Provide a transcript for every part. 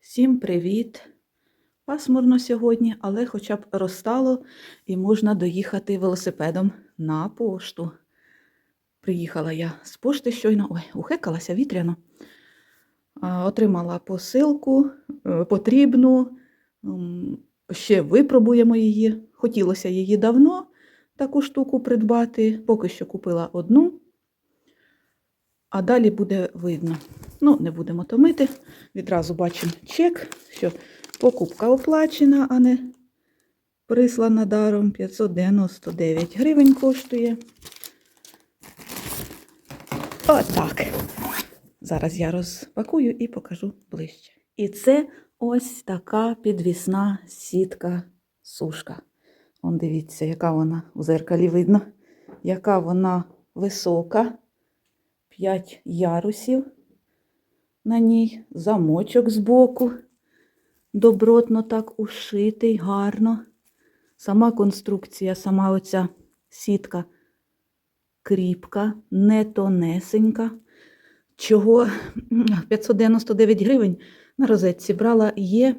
Всім привіт! Пасмурно сьогодні, але хоча б розстало і можна доїхати велосипедом на пошту. Приїхала я з пошти щойно, ой, ухекалася вітряно. Отримала посилку е, потрібну, ще випробуємо її. Хотілося її давно таку штуку придбати, поки що купила одну, а далі буде видно. Ну, не будемо томити. Відразу бачимо чек, що покупка оплачена, а не прислана даром. 599 гривень коштує. Отак. Зараз я розпакую і покажу ближче. І це ось така підвісна сітка сушка. Он дивіться, яка вона у зеркалі видно, яка вона висока. 5 ярусів на ній, замочок збоку, добротно так ушитий, гарно. Сама конструкція, сама оця сітка кріпка, не тонесенька. Чого 599 гривень на розетці брала є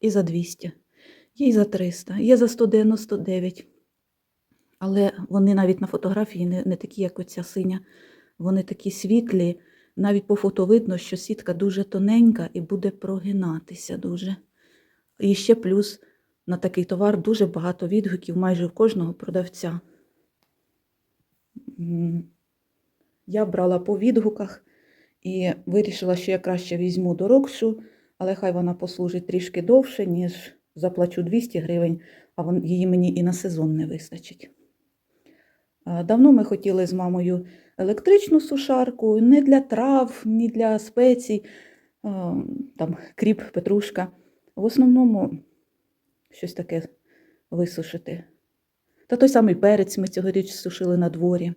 і за 200, є і за 300, є за 199. Але вони навіть на фотографії не, не такі, як оця синя. Вони такі світлі. Навіть по фото видно, що сітка дуже тоненька і буде прогинатися дуже. І ще плюс на такий товар дуже багато відгуків майже в кожного продавця. Я брала по відгуках і вирішила, що я краще візьму дорогшу, але хай вона послужить трішки довше, ніж заплачу 200 гривень, а її мені і на сезон не вистачить. Давно ми хотіли з мамою електричну сушарку, не для трав, ні для спецій, там кріп, петрушка. В основному щось таке висушити. Та той самий перець ми цьогоріч сушили на дворі.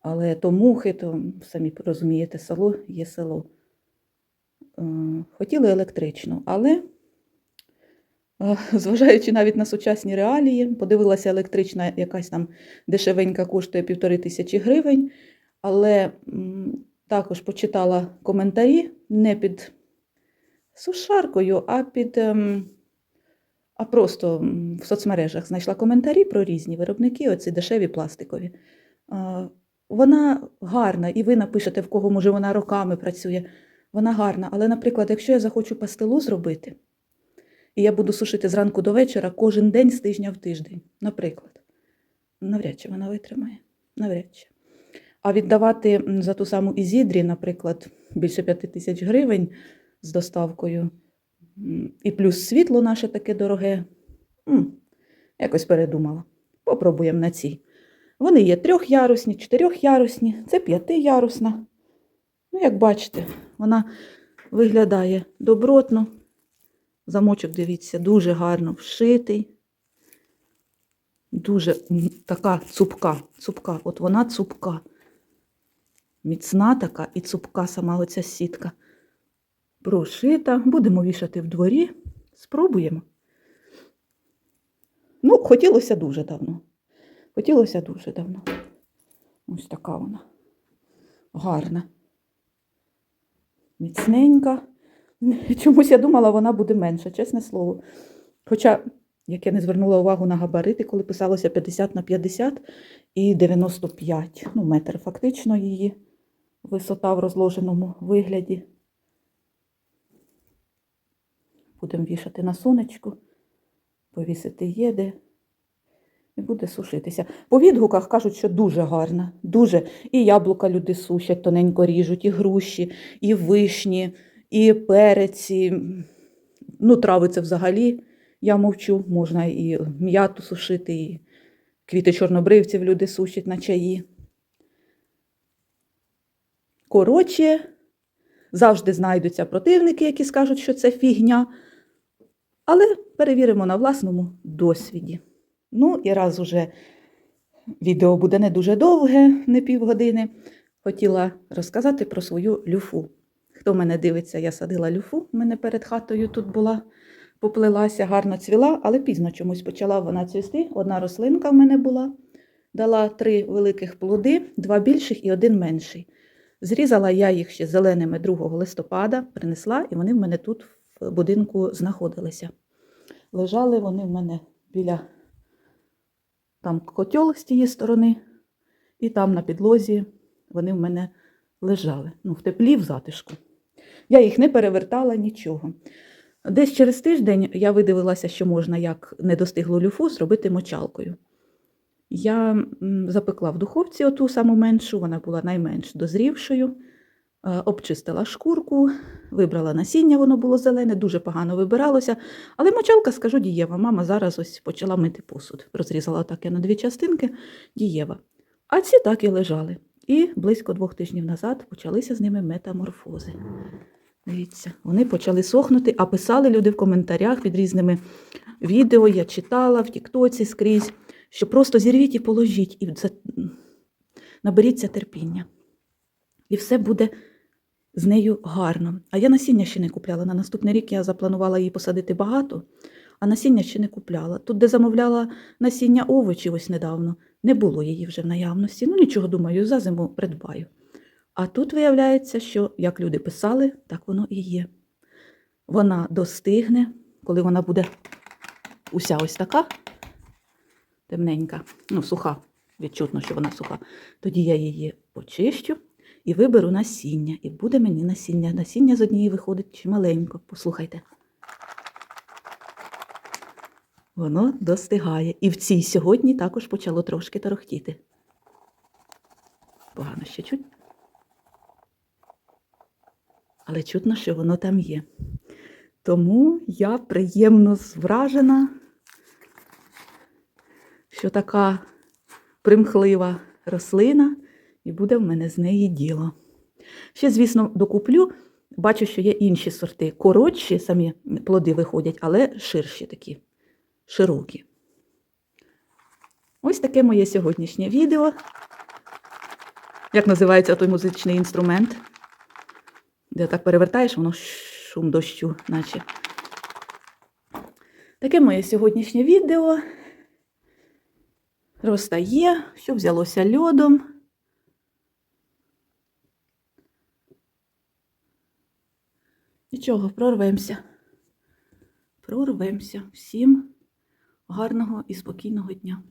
Але то мухи, то самі розумієте, село є село. Хотіли електричну, але, зважаючи навіть на сучасні реалії, подивилася електрична якась там дешевенька коштує півтори тисячі гривень, але також почитала коментарі не під сушаркою, а під. ем, а просто в соцмережах знайшла коментарі про різні виробники, оці дешеві пластикові. Вона гарна, і ви напишете, в кого може вона роками працює. Вона гарна. Але, наприклад, якщо я захочу пастилу зробити, і я буду сушити зранку до вечора кожен день з тижня в тиждень, наприклад, навряд чи вона витримає. Навряд чи. А віддавати за ту саму Ізідрі, наприклад, більше п'яти тисяч гривень з доставкою, і плюс світло наше таке дороге. м, Якось передумала. Попробуємо на цій. Вони є трьохярусні, чотирьохярусні, це п'ятиярусна. Ну, як бачите, вона виглядає добротно. Замочок, дивіться, дуже гарно вшитий. Дуже така цупка, цупка. От вона цупка. Міцна така і цупка сама оця сітка. Прошита. Будемо вішати в дворі. Спробуємо. Ну, хотілося дуже давно. Хотілося дуже давно. Ось така вона. Гарна. Міцненька. Чомусь я думала, вона буде менша, чесне слово. Хоча, як я не звернула увагу на габарити, коли писалося 50 на 50 і 95. Ну, метр фактично її висота в розложеному вигляді. Будемо вішати на сонечку, повісити є де і буде сушитися. По відгуках кажуть, що дуже гарна, дуже. І яблука люди сушать, тоненько ріжуть, і груші, і вишні, і переці. Ну, трави це взагалі, я мовчу, можна і м'яту сушити, і квіти чорнобривців люди сушать на чаї. Коротше, завжди знайдуться противники, які скажуть, що це фігня. Але перевіримо на власному досвіді. Ну, і раз уже відео буде не дуже довге, не півгодини, хотіла розказати про свою люфу. Хто мене дивиться, я садила люфу, в мене перед хатою тут була, поплилася, гарно цвіла, але пізно чомусь почала вона цвісти. Одна рослинка в мене була, дала три великих плоди, два більших і один менший. Зрізала я їх ще зеленими 2 листопада, принесла, і вони в мене тут в будинку знаходилися. Лежали вони в мене біля там котел з тієї сторони, і там на підлозі вони в мене лежали. Ну, в теплі, в затишку. Я їх не перевертала нічого. Десь через тиждень я видивилася, що можна як недостиглу люфу зробити мочалкою. Я запекла в духовці оту саму меншу, вона була найменш дозрівшою, е, обчистила шкурку, вибрала насіння, воно було зелене, дуже погано вибиралося. Але мочалка, скажу, дієва. Мама зараз ось почала мити посуд. Розрізала так я на дві частинки, дієва. А ці так і лежали. І близько двох тижнів назад почалися з ними метаморфози. Дивіться, вони почали сохнути, а писали люди в коментарях під різними відео, я читала в Тіктоці скрізь, що просто зірвіть і положіть, і наберіться терпіння. І все буде з нею гарно. А я насіння ще не купляла. На наступний рік я запланувала її посадити багато, а насіння ще не купляла. Тут, де замовляла насіння овочів ось недавно, не було її вже в наявності. Ну нічого, думаю, за зиму придбаю. А тут виявляється, що як люди писали, так воно і є. Вона достигне, коли вона буде уся ось така, темненька, ну, суха, відчутно, що вона суха. Тоді я її почищу і виберу насіння. І буде мені насіння. Насіння з однієї виходить чималенько. Послухайте. Воно достигає. І в цій сьогодні також почало трошки тарохтіти. Погано ще чуть. Але чутно, що воно там є. Тому я приємно вражена, що така примхлива рослина, і буде в мене з неї діло. Ще, звісно, докуплю. Бачу, що є інші сорти. Коротші самі плоди виходять, але ширші такі, широкі. Ось таке моє сьогоднішнє відео. Як називається той музичний інструмент? Де так перевертаєш, воно шум дощу, наче. Таке моє сьогоднішнє відео. Розтає, що взялося льодом. Нічого, прорвемося. Прорвемося. Всім гарного і спокійного дня.